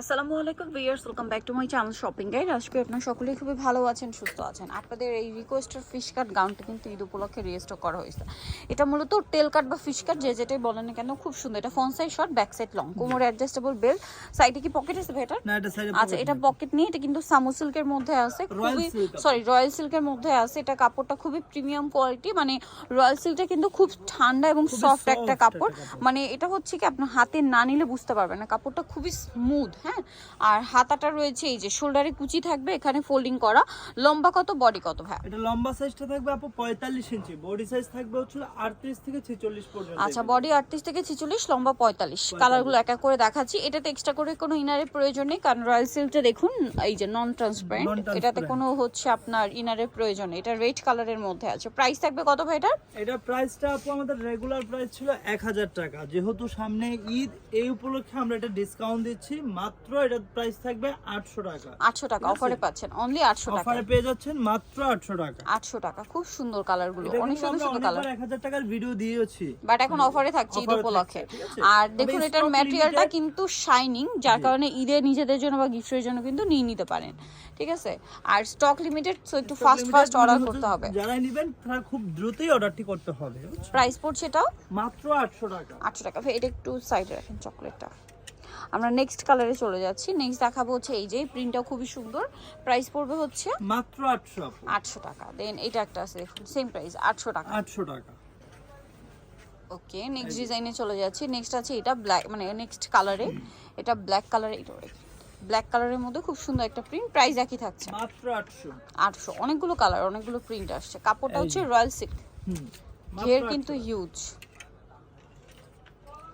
আসসালামু আলাইকুম viewers welcome back to my channel shopping guide আজকে আপনারা সকলেই খুবই ভালো আছেন সুস্থ আছেন। আপনাদের এই রিকোয়েস্টের ফিশ কাট গাউনটা কিন্তু ঈদ উপলক্ষে রিস্টক করা হয়েছে। এটা মূলত টেল কাট বা ফিশ কাট যে যেটাই বলেন না কেন খুব সুন্দর। এটা front side short back side long কোমর অ্যাডজাস্টেবল বেল্ট সাইডে কি পকেট আছে সাইডে আচ্ছা এটা পকেট নিয়ে এটা কিন্তু সামু সিল্কের মধ্যে আছে। খুবই সরি রয়্যাল সিল্কের মধ্যে আছে। এটা কাপড়টা খুবই প্রিমিয়াম কোয়ালিটি মানে রয়্যাল সিল্কটা কিন্তু খুব ঠান্ডা এবং সফট একটা কাপড়। মানে এটা হচ্ছে কি আপনার হাতে না নিলে বুঝতে পারবেন না। কাপড়টা খুবই স্মুথ হ্যাঁ? আর হাতাটা রয়েছে এই যে শোল্ডারে কুচি থাকবে এখানে ফোল্ডিং করা। লম্বা কত বডি কত ভাই? এটা লম্বা সাইজটা থাকবে আপু 45 ইঞ্চি বডি সাইজ থাকবে হচ্ছে 38 থেকে 46 পর্যন্ত আচ্ছা বডি আটত্রিশ থেকে ছিচল্লিশ লম্বা পঁয়তাল্লিশ। কালারগুলো এক এক করে দেখাচ্ছি। এটাতে এক্সট্রা করে কোনো ইনারের প্রয়োজন নেই কারণ রয়্যাল সিল্কটা দেখুন এই যে নন ট্রান্সপারেন্ট এটাতে কোনো হচ্ছে আপনার ইনারের প্রয়োজন নেই। এটা রেড কালারের মধ্যে আছে। প্রাইস থাকবে কত ভাই এটার? এটা প্রাইসটা আপু আমাদের রেগুলার প্রাইস ছিল 1000 টাকা। যেহেতু সামনে ঈদ এই উপলক্ষে আমরা এটা ডিসকাউন্ট দিচ্ছি। মাত্র এটার প্রাইস থাকবে 800 টাকা। আটশো টাকা অফারে পাচ্ছেন অনলি আটশো টাকা। অফারে পেয়ে যাচ্ছেন মাত্র 800 টাকা। আটশো টাকা খুব সুন্দর কালারগুলো এটা অনেক সুন্দর সুন্দর কালার অনেকবার 1000 টাকার ভিডিও দিয়েছি বাট এখন অফারে থাকছে ঈদ উপলক্ষে? আর দেখুন এটার ম্যাটেরিয়ালটা কিন্তু শাইনিং যার কারণে ঈদে নিজেদের জন্য বা গিফটের জন্য কিন্তু নিয়ে নিতে পারেন। ঠিক আছে? আর স্টক লিমিটেড সো একটু ফাস্ট ফাস্ট মানে অর্ডার করতে হবে। যারা নেবেন তারা খুব দ্রুতই অর্ডারটি করতে হবে প্রাইস পড়ছে এটাও? মাত্র 800 টাকা। আটশো টাকা। ভাই এটা একটু সাইডে রাখেন চকলেটটা আমরা নেক্সট কালারে চলে যাচ্ছি। নেক্সট দেখাবো হচ্ছে এই যে প্রিন্টটা খুবই সুন্দর। প্রাইস পড়বে হচ্ছে মাত্র 800 আটশো টাকা। দেন এটা একটা আছে দেখুন সেম প্রাইস আটশো টাকা। 800 টাকা। ওকে নেক্সট ডিজাইনে চলে যাচ্ছি। নেক্সট আছে এটা ব্ল্যাক মানে নেক্সট কালারে এটা ব্ল্যাক কালারে এটা ব্ল্যাক কালারের মধ্যে খুব সুন্দর একটা প্রিন্ট প্রাইস একই থাকছে। মাত্র 800 আটশো অনেকগুলো কালার অনেকগুলো প্রিন্ট আসছে। কাপড়টা হচ্ছে রয়্যাল সিল্ক হুম ঘের কিন্তু হিউজ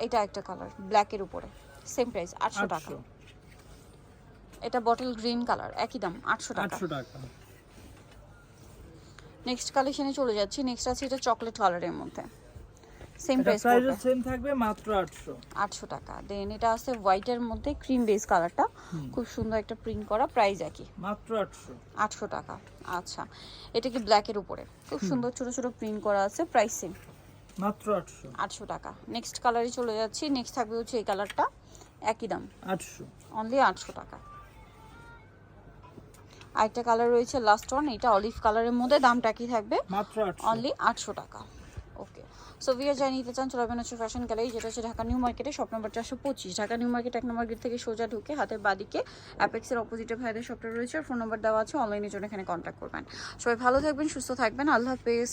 এটা একটা কালার ব্ল্যাকের উপরে। সেম প্রাইস আটশো টাকা। এটা বটল গ্রিন কালার একই দাম আটশো টাকা। 800 টাকা। নেক্সট কালেকশনে চলে যাচ্ছি। নেক্সট আছে এটা চকলেট কালারের মধ্যে। সেম প্রাইস প্রাইস সেম থাকবে মাত্র 800 আটশো টাকা। দেন এটা আছে হোয়াইটের মধ্যে ক্রিম বেস কালারটা খুব সুন্দর একটা প্রিন্ট করা প্রাইস একই। মাত্র 800 আটশো টাকা। আচ্ছা। এটা কি ব্ল্যাকের উপরে? খুব সুন্দর ছোট ছোট প্রিন্ট করা আছে প্রাইস সেম মাত্র 800 আটশো টাকা। নেক্সট কালারে চলে যাচ্ছি। নেক্সট থাকবে হচ্ছে এই কালারটা একই দাম। 800 অনলি আটশো টাকা। আরেকটা কালার রয়েছে লাস্ট ওয়ান এটা অলিভ কালারের মধ্যে দামটা কি থাকবে? মাত্র 800 অনলি আটশো টাকা। ওকে সো ভিয়া যাই নিতে চান চলে আসবেন হচ্ছে ফ্যাশন গ্যালারি যেটা হচ্ছে ঢাকা নিউ মার্কেটে শপ নম্বর চারশো পঁচিশ। ঢাকা নিউ মার্কেট এক নম্বর গেট থেকে সোজা ঢুকে হাতের বাদিকে অ্যাপেক্সের অপোজিটে ভাইদের শপটা রয়েছে আর ফোন নম্বর দেওয়া আছে অনলাইনের জন্য এখানে কন্ট্যাক্ট করবেন। সবাই ভালো থাকবেন সুস্থ থাকবেন আল্লাহ হাফেজ।